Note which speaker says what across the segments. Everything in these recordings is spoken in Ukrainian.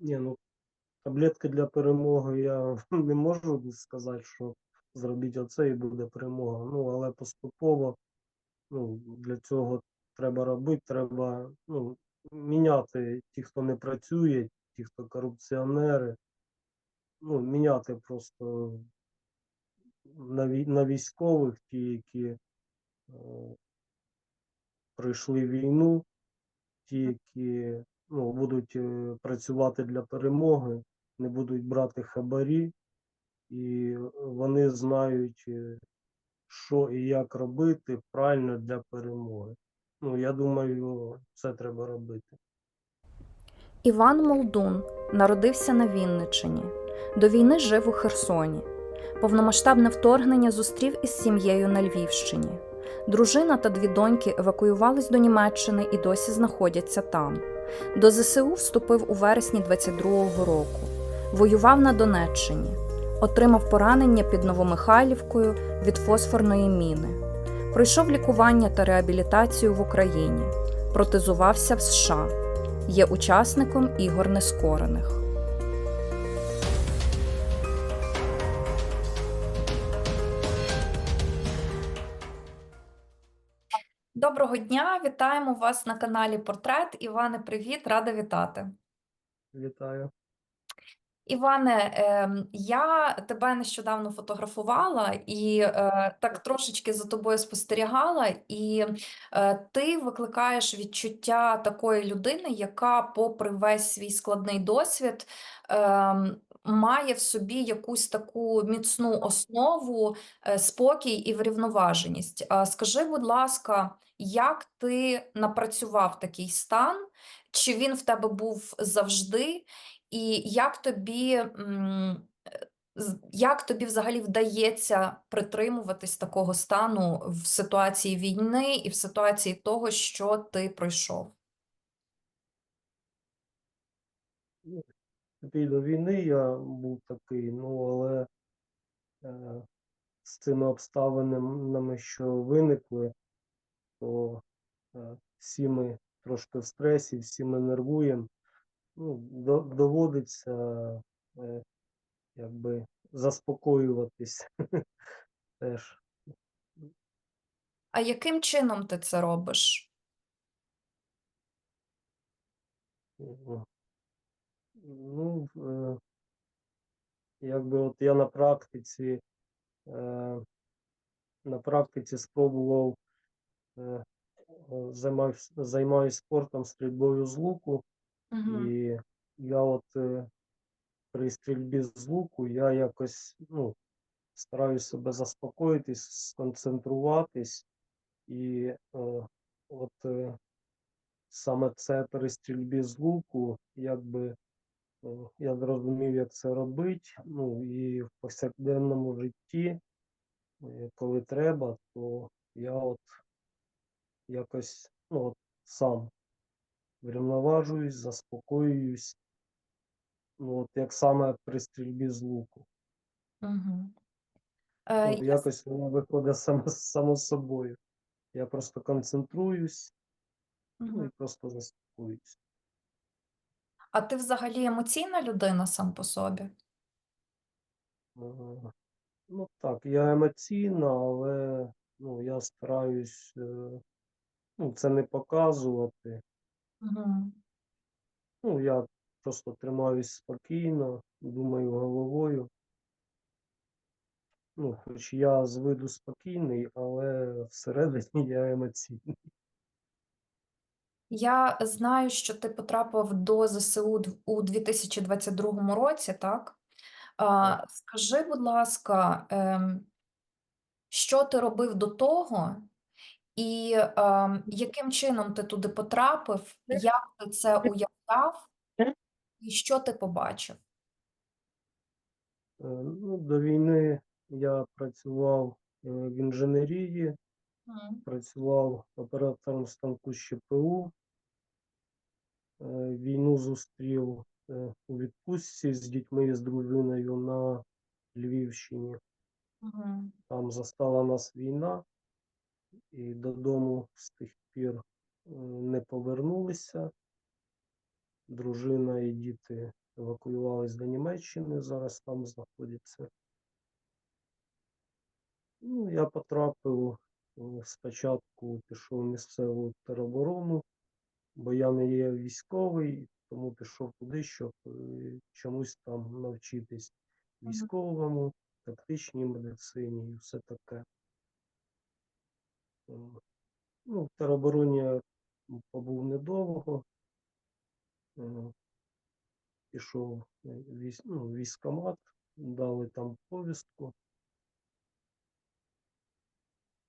Speaker 1: Ні, ну таблетки для перемоги я не можу сказати, що зробіть оце і буде перемога. Ну, але поступово ну, для цього треба робити, треба ну, міняти ті, хто не працює, ті, хто корупціонери. Ну, міняти просто на, на військових, ті, які е, пройшли війну, ті, які ну, будуть е, працювати для перемоги, не будуть брати хабарі, і вони знають, е, що і як робити правильно для перемоги. Ну, я думаю, це треба робити.
Speaker 2: Іван Молдун народився на Вінниччині. До війни жив у Херсоні. Повномасштабне вторгнення зустрів із сім'єю на Львівщині. Дружина та дві доньки евакуювались до Німеччини і досі знаходяться там. До ЗСУ вступив у вересні 22-го року. Воював на Донеччині. Отримав поранення під Новомихайлівкою від фосфорної міни. Пройшов лікування та реабілітацію в Україні. Протезувався в США є учасником ігор нескорених. Доброго дня! Вітаємо вас на каналі Портрет. Іване, привіт, рада вітати.
Speaker 1: Вітаю.
Speaker 2: Іване, ем, я тебе нещодавно фотографувала і е, так трошечки за тобою спостерігала, і е, ти викликаєш відчуття такої людини, яка, попри весь свій складний досвід, ем, має в собі якусь таку міцну основу, е, спокій і врівноваженість. Скажи, будь ласка, як ти напрацював такий стан? Чи він в тебе був завжди? І як тобі, як тобі взагалі вдається притримуватись такого стану в ситуації війни і в ситуації того, що ти пройшов?
Speaker 1: І до війни я був такий, ну але е, з цими обставинами, що виникли, то е, всі ми трошки в стресі, всі ми нервуємо. Ну, доводиться е, якби заспокоюватись теж.
Speaker 2: А яким чином ти це робиш?
Speaker 1: Ну, е, якби от я на практиці, на практиці спробував е, займаюсь, займаюсь спортом стрільбою з луку, і я от е, при стрільбі з луку я якось ну, стараюсь себе заспокоїтись, сконцентруватись, і е, от е, саме це при стрільбі з луку, якби е, я зрозумів, як це робити. Ну і в повсякденному житті, е, коли треба, то я от якось ну, от сам врівноважуюсь, заспокоююсь. Ну, от як саме при стрільбі з луку.
Speaker 2: Угу. Е, я
Speaker 1: якось воно виходить само, само собою. Я просто концентруюсь, ну і
Speaker 2: Мгм.
Speaker 1: просто заспокоююсь.
Speaker 2: А ти взагалі емоційна людина сам по собі?
Speaker 1: Е, Ну так, я емоційна, але ну, я стараюсь е, ну, це не показувати.
Speaker 2: Угу.
Speaker 1: Ну, я просто тримаюсь спокійно, думаю головою. Ну, хоч я з виду спокійний, але всередині я емоційний.
Speaker 2: Я знаю, що ти потрапив до ЗСУ у 2022 році, так?
Speaker 1: Так.
Speaker 2: скажи, будь ласка, ем, що ти робив до того, і ем, яким чином ти туди потрапив, як ти це уявляв, і що ти побачив?
Speaker 1: Е, Ну, до війни я працював е, в інженерії,
Speaker 2: Мгм.
Speaker 1: працював оператором станку з ЧПУ. Е, Війну зустрів е, у відпустці з дітьми і з дружиною на Львівщині.
Speaker 2: Мгм.
Speaker 1: Там застала нас війна, і додому з тих пір е, не повернулися. дружина і діти евакуювались до Німеччини, зараз там знаходяться. Ну, я потрапив е, спочатку пішов в місцеву тероборону, бо я не є військовий, тому пішов туди, щоб е, чомусь там навчитись військовому, тактичній медицині і все таке. Е, Ну, в теробороні побув недовго. Е, Пішов військ, ну, в військкомат, дали там повістку.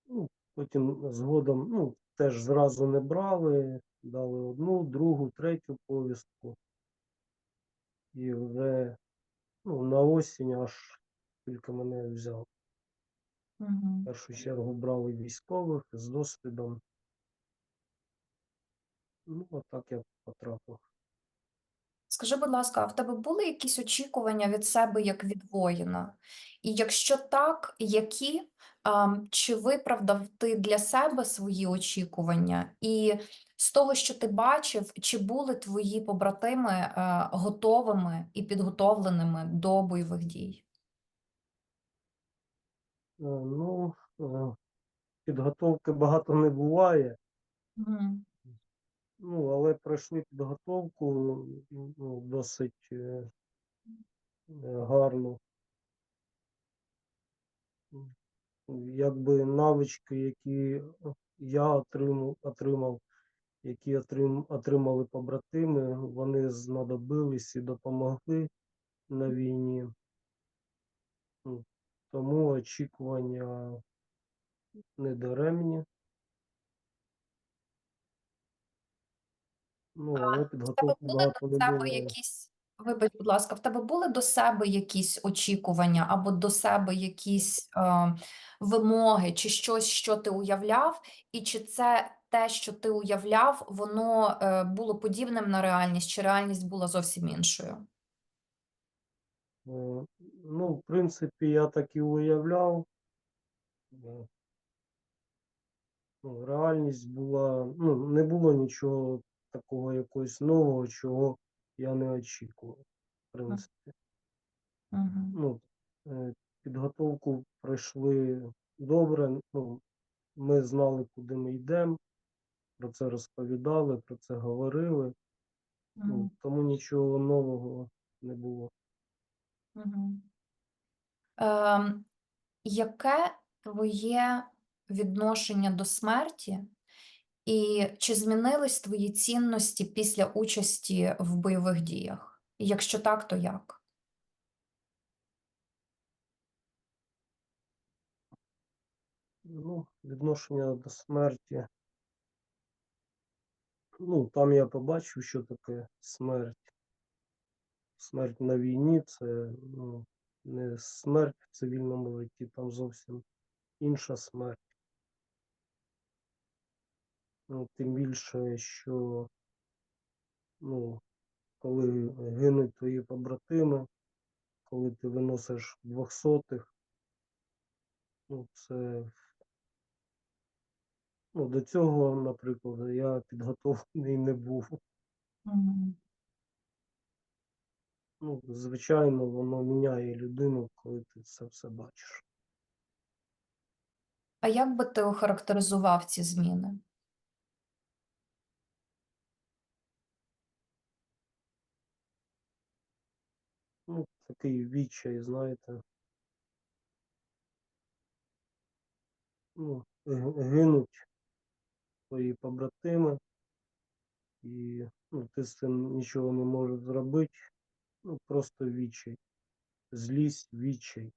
Speaker 1: Ну, потім згодом, ну, теж зразу не брали, дали одну, другу, третю повістку. І вже ну, на осінь аж тільки мене взяв. В першу чергу брали військових з досвідом. Ну, отак я потрапив.
Speaker 2: Скажи, будь ласка, а в тебе були якісь очікування від себе як від воїна? І якщо так, які? Ам, Чи виправдав ти для себе свої очікування? І з того, що ти бачив, чи були твої побратими е, готовими і підготовленими до бойових дій?
Speaker 1: Е, Ну, е, підготовки багато не буває.
Speaker 2: Мгм.
Speaker 1: Ну, але пройшли підготовку ну, досить е, е, гарно. Якби навички, які я отримав, отримав, які отрим, отримали побратими, вони знадобились і допомогли на війні. Тому очікування недаремні. Ну, але
Speaker 2: були
Speaker 1: багато не було.
Speaker 2: якісь, вибач, будь ласка, в тебе були до себе якісь очікування або до себе якісь е, вимоги, чи щось, що ти уявляв, і чи це те, що ти уявляв, воно е, було подібним на реальність, чи реальність була зовсім іншою?
Speaker 1: Е, Ну, в принципі, я так і уявляв. Е, Ну, реальність була, ну, не було нічого такого якогось нового, чого я не очікував. В принципі,
Speaker 2: Угу.
Speaker 1: ну, е, підготовку пройшли добре. Ну, ми знали, куди ми йдемо, про це розповідали, про це говорили. Ну, тому нічого нового не було.
Speaker 2: Ем, яке твоє відношення до смерті, і чи змінились твої цінності після участі в бойових діях? Якщо так, то як?
Speaker 1: Ну, відношення до смерті. Ну, там я побачив, що таке смерть. Смерть на війні це ну, не смерть в цивільному житті, там зовсім інша смерть. Ну, тим більше, що ну, коли гинуть твої побратими, коли ти виносиш двохсотих, ну, це ну, до цього, наприклад, я підготовлений не був.
Speaker 2: Мгм.
Speaker 1: Ну, звичайно, воно міняє людину, коли ти це все бачиш.
Speaker 2: А як би ти охарактеризував ці зміни?
Speaker 1: Ну, такий відчай, знаєте. Ну, гинуть твої побратими, і ну, ти з цим нічого не можеш зробити. Ну, просто відчай. Злість, відчай.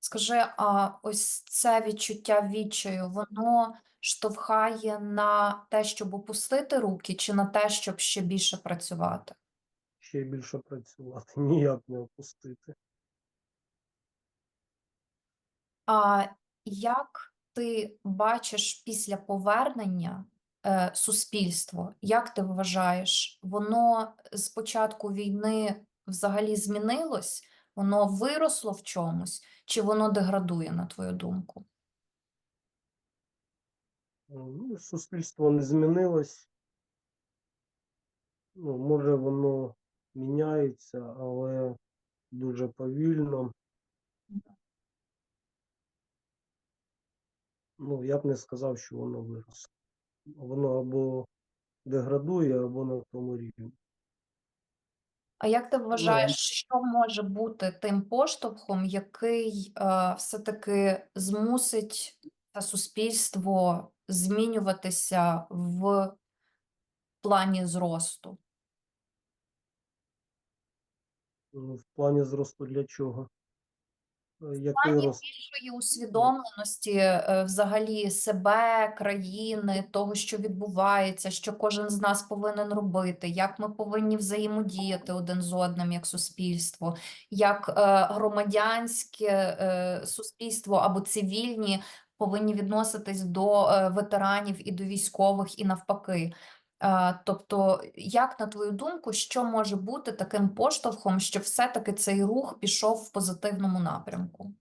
Speaker 2: Скажи, а ось це відчуття відчаю, воно штовхає на те, щоб опустити руки, чи на те, щоб ще більше працювати?
Speaker 1: Ще більше працювати, ніяк не опустити.
Speaker 2: А як ти бачиш після повернення суспільство? Як ти вважаєш, воно з початку війни взагалі змінилось? Воно виросло в чомусь, чи воно деградує, на твою думку?
Speaker 1: Ну, суспільство не змінилось. Ну, може воно міняється, але дуже повільно. Ну, я б не сказав, що воно виросло. Воно або деградує, або на тому рівні.
Speaker 2: А як ти вважаєш, що може бути тим поштовхом, який е, все-таки змусить це суспільство змінюватися в плані зросту?
Speaker 1: ну, в плані зросту для чого? Е, Який
Speaker 2: плані більшої усвідомленості е, взагалі себе, країни, того, що відбувається, що кожен з нас повинен робити, як ми повинні взаємодіяти один з одним як суспільство, як е, громадянське суспільство або цивільні повинні відноситись до ветеранів і до військових, і навпаки. Е, Тобто, як на твою думку, що може бути таким поштовхом, щоб все-таки цей рух пішов в позитивному напрямку?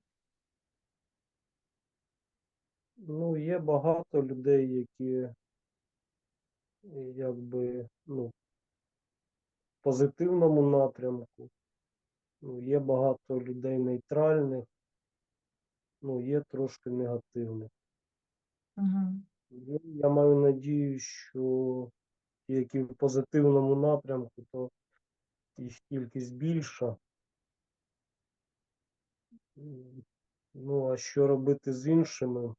Speaker 1: Ну, є багато людей, які якби, ну, в позитивному напрямку. Ну, є багато людей нейтральних, ну, є трошки негативних.
Speaker 2: Угу.
Speaker 1: Я маю надію, що які в позитивному напрямку, то їх кількість більша. Ну, а що робити з іншими?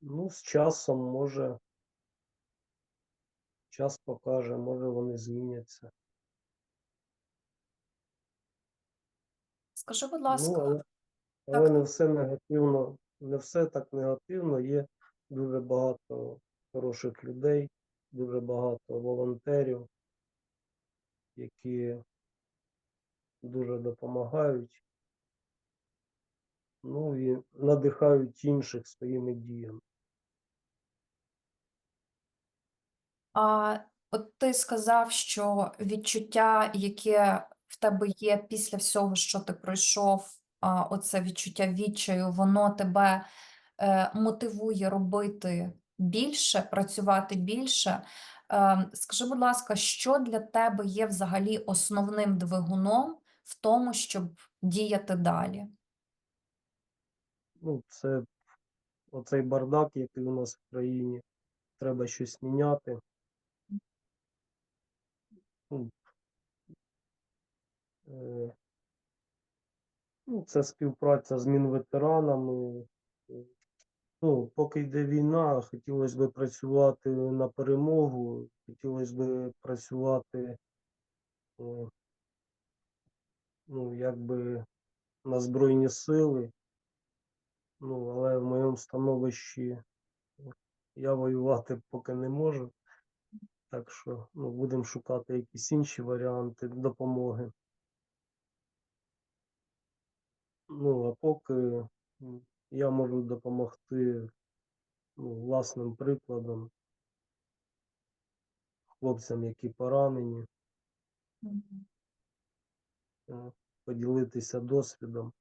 Speaker 1: Ну, з часом може, час покаже, може вони зміняться.
Speaker 2: Скажи, будь
Speaker 1: Ну,
Speaker 2: ласка,
Speaker 1: але, але
Speaker 2: так.
Speaker 1: не все негативно, не все так негативно. Є дуже багато хороших людей, дуже багато волонтерів, які дуже допомагають. Ну і надихають інших своїми діями.
Speaker 2: А от ти сказав, що відчуття, яке в тебе є після всього, що ти пройшов, оце відчуття відчаю, воно тебе е, мотивує робити більше, працювати більше. Е, скажи, будь ласка, що для тебе є взагалі основним двигуном в тому, щоб діяти далі?
Speaker 1: Ну, це оцей бардак, який у нас в країні, треба щось міняти. Ну, е, ну, це співпраця з мінветеранами. Ну, поки йде війна, хотілося б працювати на перемогу, хотілося б працювати, ну, якби на Збройні сили. Ну, але в моєму становищі я воювати поки не можу. Так що ну, будемо шукати якісь інші варіанти допомоги. Ну, а поки я можу допомогти ну, власним прикладом хлопцям, які поранені, е, поділитися досвідом.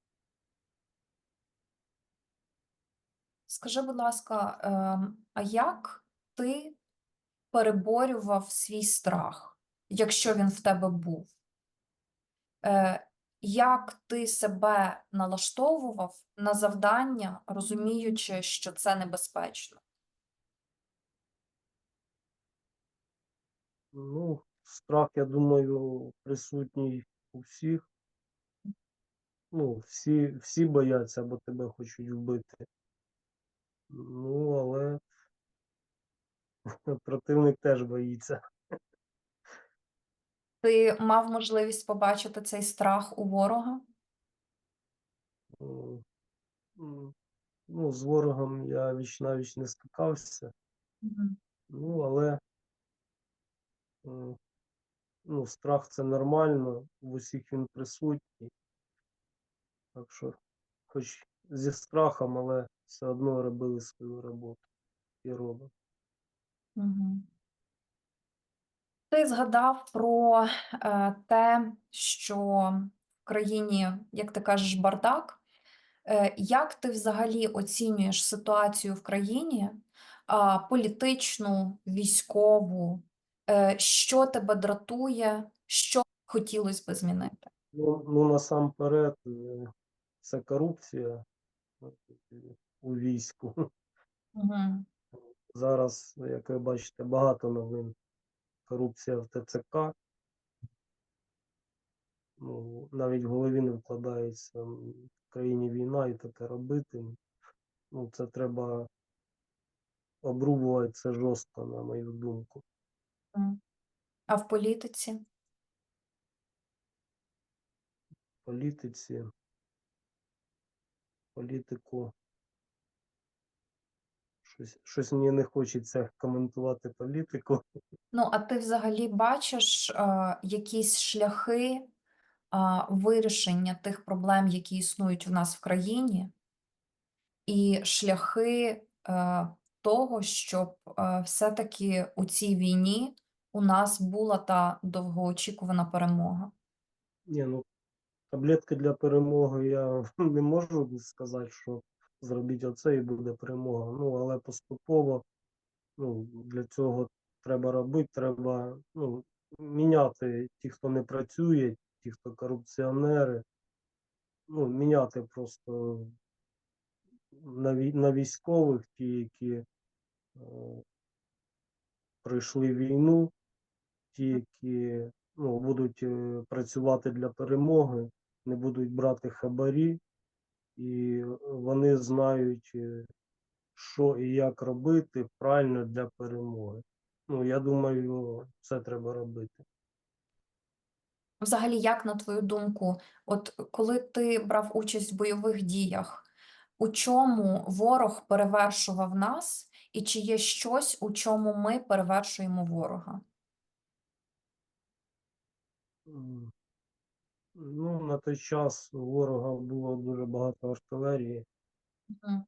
Speaker 2: Скажи, будь ласка, ем, а як ти переборював свій страх, якщо він в тебе був? Як ти себе налаштовував на завдання, розуміючи, що це небезпечно?
Speaker 1: Ну, страх, я думаю, присутній у всіх. Ну, всі, всі бояться, або тебе хочуть вбити. Ну, але противник теж боїться.
Speaker 2: Ти мав можливість побачити цей страх у ворога?
Speaker 1: Ну, з ворогом я віч навіч не стикався.
Speaker 2: Мгм.
Speaker 1: Ну, але ну, страх це нормально, в усіх він присутній. Так що, хоч зі страхом, але все одно робили свою роботу і робимо.
Speaker 2: Мгм. Ти згадав про е, те, що в країні, як ти кажеш, бардак. Е, Як ти взагалі оцінюєш ситуацію в країні, політичну, військову? Е, що тебе дратує, що хотілося би змінити?
Speaker 1: Ну, ну насамперед, це корупція у війську.
Speaker 2: Мгм.
Speaker 1: Зараз, як ви бачите, багато новин. Корупція в ТЦК. Ну, навіть в голові не вкладається в країні війна і таке робити. Ну, це треба обрубувати це жорстко, на мою думку.
Speaker 2: А в політиці?
Speaker 1: В Політиці, політику. Щось, щось мені не хочеться коментувати політику.
Speaker 2: Ну, а ти взагалі бачиш е, якісь шляхи а, вирішення тих проблем, які існують в нас в країні, і шляхи е, того, щоб е, все-таки у цій війні у нас була та довгоочікувана перемога?
Speaker 1: Ні, ну таблетки для перемоги я не можу сказати, що зробіть оце і буде перемога. Ну, але поступово ну, для цього треба робити, треба ну, міняти ті, хто не працює, ті, хто корупціонери. Ну, міняти просто на, на військових, ті, які е, пройшли війну, ті, які ну, будуть е, працювати для перемоги, не будуть брати хабарі, і вони знають, е, що і як робити правильно для перемоги. Ну, я думаю, це треба робити.
Speaker 2: Взагалі, як на твою думку, от коли ти брав участь в бойових діях, у чому ворог перевершував нас, і чи є щось, у чому ми перевершуємо ворога?
Speaker 1: Ну, на той час у ворога було дуже багато артилерії.
Speaker 2: Мгм.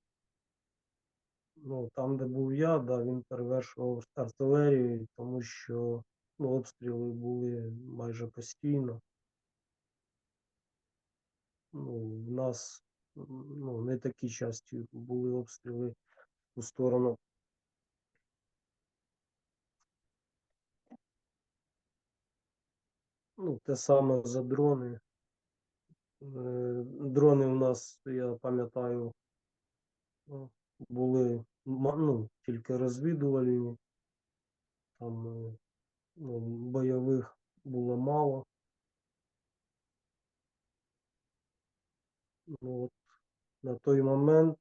Speaker 1: Ну, там, де був я, да, він перевершував артилерію, тому що ну, обстріли були майже постійно. Ну, в нас ну, не такі часті були обстріли у сторону. Ну, те саме за дрони. Е, Дрони у нас, я пам'ятаю, ну, були ну, тільки розвідувальні, там е, ну, бойових було мало. Ну, от на той момент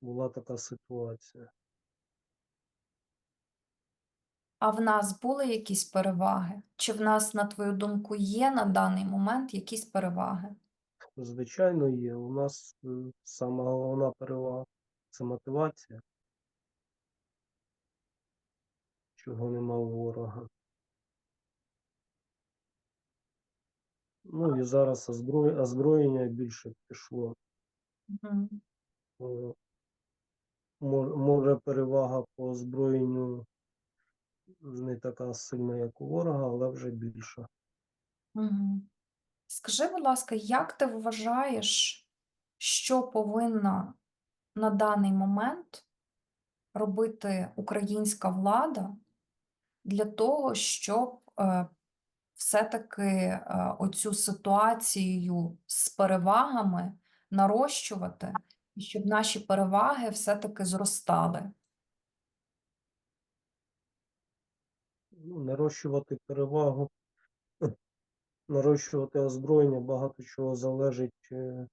Speaker 1: була така ситуація.
Speaker 2: А в нас були якісь переваги? Чи в нас, на твою думку, є на даний момент якісь переваги?
Speaker 1: Звичайно, є. У нас е, сама головна перевага це мотивація, чого нема у ворога. Ну і зараз озброї- озброєння більше пішло.
Speaker 2: Мгм.
Speaker 1: Е, мо- Може, перевага по озброєнню не така сильна, як у ворога, але вже більша.
Speaker 2: Скажи, будь ласка, як ти вважаєш, що повинна на даний момент робити українська влада для того, щоб е, все-таки е, оцю ситуацію з перевагами нарощувати, і щоб наші переваги все-таки зростали?
Speaker 1: Ну, нарощувати перевагу, нарощувати озброєння, багато чого залежить е,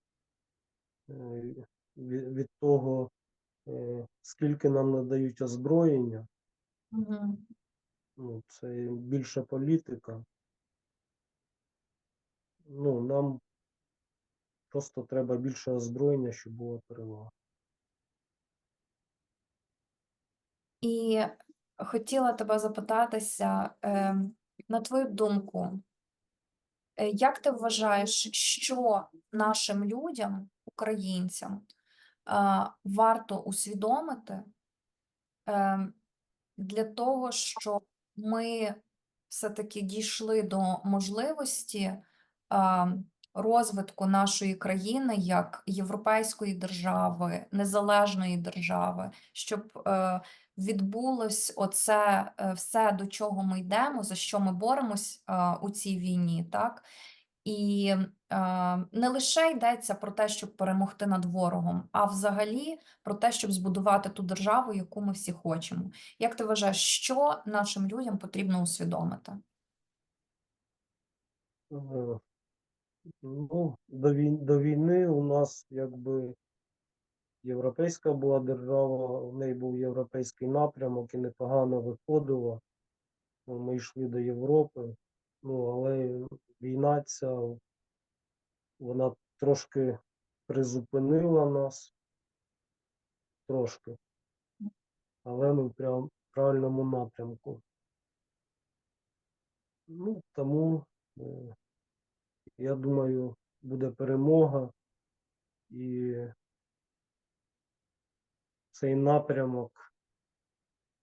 Speaker 1: е, від, того, е, скільки нам надають озброєння. Ну, це більше політика. Ну, нам просто треба більше озброєння, щоб була перевага.
Speaker 2: І хотіла тебе запитатися, ем, на твою думку, е, як ти вважаєш, що нашим людям, українцям, а, варто усвідомити ем, для того, щоб ми все-таки дійшли до можливості а, розвитку нашої країни як європейської держави, незалежної держави, щоб е, відбулось оце е, все, до чого ми йдемо, за що ми боремось е, у цій війні, так? І е, не лише йдеться про те, щоб перемогти над ворогом, а взагалі про те, щоб збудувати ту державу, яку ми всі хочемо. Як ти вважаєш, що нашим людям потрібно усвідомити?
Speaker 1: Е, Ну, до війни, до війни у нас якби європейська була держава, у неї був європейський напрямок і непогано виходило. Ну, Ми йшли до Європи. Ну, але війна ця, вона трошки призупинила нас. Трошки. Але ми в правильному напрямку. Ну, тому е, я думаю, буде перемога і цей напрямок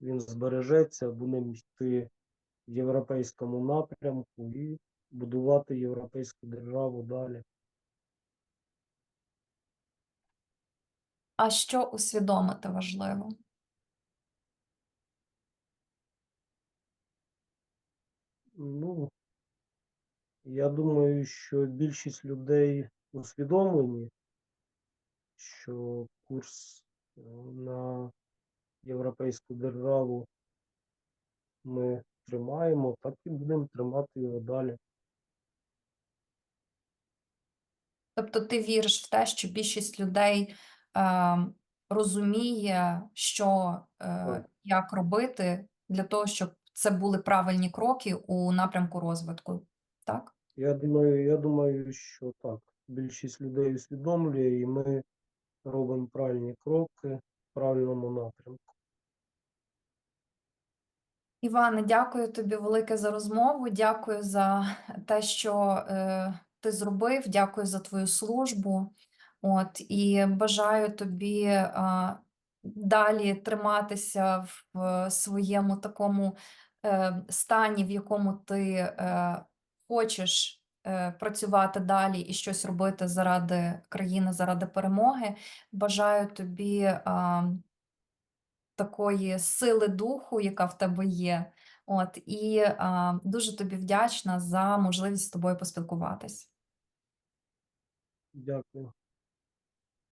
Speaker 1: він збережеться, будемо йти в європейському напрямку і будувати європейську державу далі.
Speaker 2: А що усвідомити важливо?
Speaker 1: Ну, я думаю, що більшість людей усвідомлені, що курс на європейську державу ми тримаємо, так і будемо тримати його далі.
Speaker 2: Тобто ти віриш в те, що більшість людей е, розуміє, що е, як робити для того, щоб це були правильні кроки у напрямку розвитку, так?
Speaker 1: Я думаю, я думаю, що так. Більшість людей усвідомлює, і ми робимо правильні кроки в правильному напрямку.
Speaker 2: Іване, дякую тобі велике за розмову. Дякую за те, що е, ти зробив. Дякую за твою службу. От і бажаю тобі е, далі триматися в е, своєму такому е, стані, в якому ти е, хочеш працювати далі і щось робити заради країни, заради перемоги. Бажаю тобі. Е, такої сили духу, яка в тебе є. От, і а, дуже тобі вдячна за можливість з тобою поспілкуватись.
Speaker 1: Дякую.